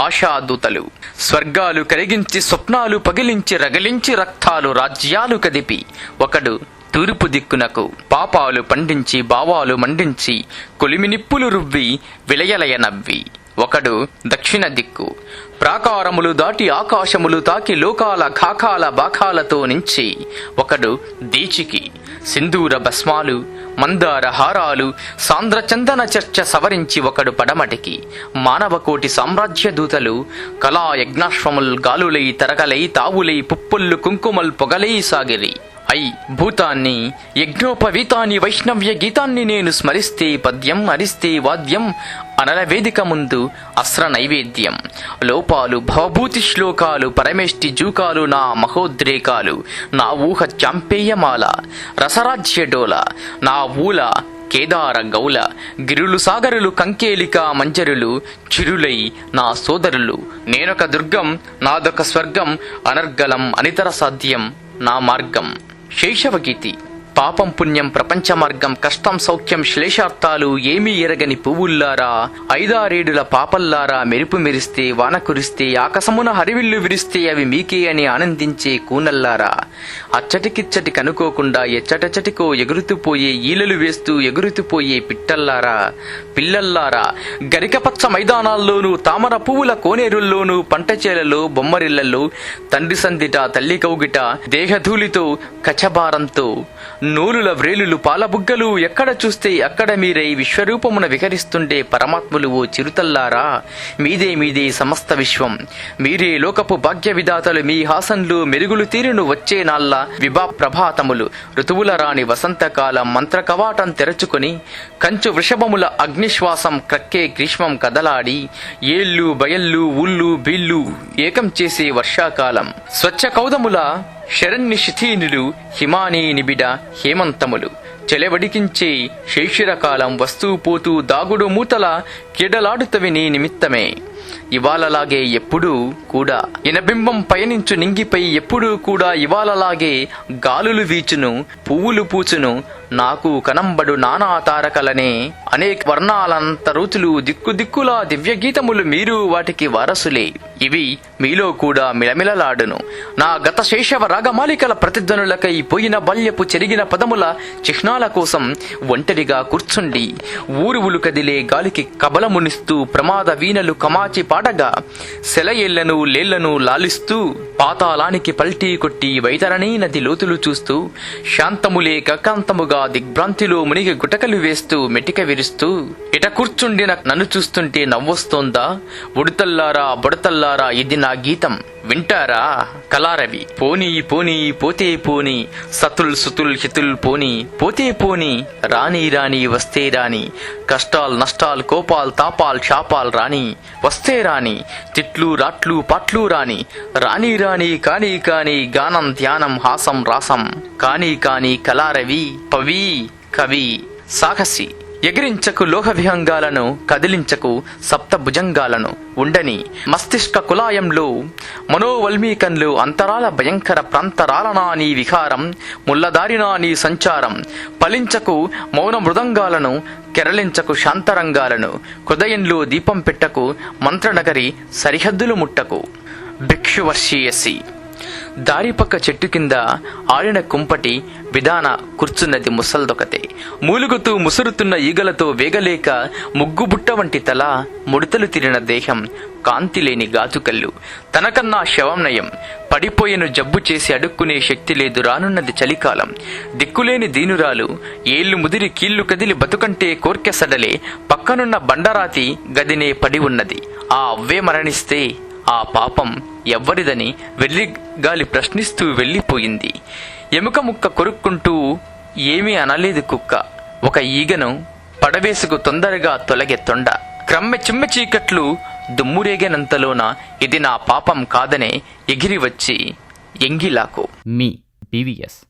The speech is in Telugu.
ఆశాదూతలు. స్వర్గాలు కరిగించి స్వప్నాలు పగిలించి రగిలించి రక్తాలు రాజ్యాలు కదిపి. ఒకడు తూర్పు దిక్కునకు పాపాలు పండించి భావాలు మండించి కొలిమినిప్పులు రువ్వి విలయలయ నవ్వి. ఒకడు దక్షిణ దిక్కు. ప్రాకారములు దాటి ఆకాశములు తాకి లోకాల ఖాకాల బాకాలతో నుంచి. ఒకడు దీచికి. సింధూర భస్మాలు మందార హారాలు సాంద్ర చందన చర్చ సవరించి ఒకడు పడమటికి. మానవకోటి సామ్రాజ్య దూతలు కళా యజ్ఞాశ్వముల్ గాలులై తరగలై తావులై పుప్పుల్లు కుంకుమల్ పొగలై సాగిరి. ఐ భూతాన్ని యజ్ఞోపవీతాన్ని వైష్ణవ్య గీతాన్ని నేను స్మరిస్తే పద్యం అరిస్తే వాద్యం అనల వేదిక ముందు అస్ర నైవేద్యం. లోపాలు భవభూతి శ్లోకాలు పరమేష్టి జూకాలు నా మహోద్రేకాలు నా ఊహ చాంపేయమాల రసరాజ్య డోల నా ఊల కేదార గౌల గిరులు సాగరులు కంకేలిక మంజరులు చిరులై నా సోదరులు నేనొక దుర్గం నాదొక స్వర్గం అనర్గలం అనితర సాధ్యం నా మార్గం. sheshavagiti పాపం పుణ్యం ప్రపంచ మార్గం కష్టం సౌఖ్యం శ్లేషార్థాలు ఏమీ ఎరగని పువ్వుల్లారా? ఐదారేడుల పాపల్లారా మెరుపు మెరిస్తే వాన కురిస్తే ఆకాశమున హరివిల్లు విరిస్తే అవి మీకే అని ఆనందించే కూనల్లారా? అచ్చటికిచ్చటి కనుకోకుండా ఎచ్చటచ్చటికో ఎగురుతుపోయే ఈలలు వేస్తూ ఎగురుతుపోయే పిట్టల్లారా? పిల్లల్లారా గరికపచ్చ మైదానాల్లోనూ తామర పువ్వుల కోనేరుల్లోనూ పంట చేలలో బొమ్మరిళ్ళలో తండ్రి సందిట తల్లి కౌగిట దేహధూళితో కచభారంతో నూలుల వ్రేలులు పాలబుగ్గలు ఎక్కడ చూస్తే అక్కడ మీరై విశ్వరూపమున విహరిస్తుండే పరమాత్ములు ఓ చిరుతల్లారా? మీదే మీదే సమస్త విశ్వం. మీరే లోకపు భాగ్య విధాతలు మీ హాసన్లు మెరుగులు తీరును వచ్చే నాళ్ళ విభా ప్రభాతములు. ఋతువుల రాణి వసంతకాలం మంత్ర కవాటం తెరచుకొని కంచు వృషభముల అగ్నిశ్వాసం క్రక్కే గ్రీష్మం కదలాడి ఏళ్ళు బయళ్ళు ఊళ్ళు బీళ్ళు ఏకం చేసే వర్షాకాలం. స్వచ్ఛ కౌదముల శరణ్య శిథీనులు హిమానీ నిబిడ హేమంతములు. చెలవడికించే శేషిరకాలం వస్తూ పోతూ దాగుడు మూతల కిడలాడుతవి నీ నిమిత్తమే. ఇవాళలాగే ఎప్పుడూ కూడా ఇనబింబం పయనించు నింగిపై ఎప్పుడూ కూడా ఇవాళలాగే గాలులు వీచును పువ్వులు పూచును నాకు కనంబడు నానా తారకలనే అనేక వర్ణాలంత రుచులు దిక్కు దిక్కులా దివ్య గీతములు మీరు వాటికి వారసులే. ఇవి మీలో కూడా మిలమిలలాడును నా గత శేషవ రాగమాలికల ప్రతిధ్వనులకై పోయిన బల్యపు చెరిగిన పదముల చిహ్నాల కోసం ఒంటరిగా కూర్చుండి ఊరువులు కదిలే గాలికి కబలమునిస్తూ ప్రమాద వీణలు కమాచి పాడగా సెలయేళ్ళను లేళ్ళను లాలిస్తూ పాతాళానికి పల్టీ కొట్టి వైతరణీ నది లోతులు చూస్తూ శాంతములే కకాంతముగా దిగ్భ్రాంతిలో మునిగి గుటకలు వేస్తూ మెటిక విరుస్తూ ఇట కూర్చుండిన నన్ను చూస్తుంటే నవ్వొస్తోందా? ఉడతల్లారా బుడతల్లారా ఇది నా గీతం. వింటారా? కలారవి పోనీ పోనీ పోతే పోనీ. సతుల్ సుతుల్ హితుల్ పోనీ. పోతే పోని రాని రాని వస్తే రాని కష్టాల్ నష్టాల్ కోపాల్ తాపాల్ శాపాల్ రాని వస్తే రాని తిట్లు రాట్లు పాట్లు రాని రాని రాని కాని కాని గానం ధ్యానం హాసం రాసం. కాని కాని కలారవి పవి కవి సాహసి. ఎగిరించకు లోహవిహంగాలను కదిలించకు సప్త భుజంగాలను ఉండని మస్తిష్క కులాయంలో మనోవల్మీకన్లు అంతరాల భయంకర ప్రాంతరాలనా నీ విహారం ముల్లదారినా నీ సంచారం. పలించకు మౌన మృదంగాలను కెరలించకు శాంతరంగాలను హృదయంలో దీపం పెట్టకు మంత్రనగరి సరిహద్దులు ముట్టకు. భిక్షువర్షీయసి. దారిపక్క చెట్టు కింద ఆడిన కుంపటి విధాన కూర్చున్నది ముసల్దొకతే. మూలుగుతూ ముసురుతున్న ఈగలతో వేగలేక ముగ్గుబుట్ట వంటి తల ముడతలు తిరిన దేహం కాంతి లేని తనకన్నా శవం నయం. పడిపోయిన జబ్బు చేసి అడుక్కునే శక్తి లేదు రానున్నది చలికాలం. దిక్కులేని దీనురాలు ఏళ్ళు ముదిరి కీళ్ళు కదిలి బతుకంటే కోర్కె సడలే పక్కనున్న బండరాతి గదినే పడి ఉన్నది. ఆ అవ్వే మరణిస్తే ఆ పాపం ఎవ్వరిదని వెళ్ళి గాలి ప్రశ్నిస్తూ వెళ్ళిపోయింది. ఎముక ముక్క కొరుక్కుంటూ ఏమీ అనలేదు కుక్క. ఒక ఈగను పడవేసుకు తొందరగా తొలగే తొండ క్రమ్మె చిమ్మె చీకట్లు దుమ్మురేగనంతలోన ఇది నా పాపం కాదనే ఎగిరి వచ్చి ఎంగిలాకు. మీ బీవీఎస్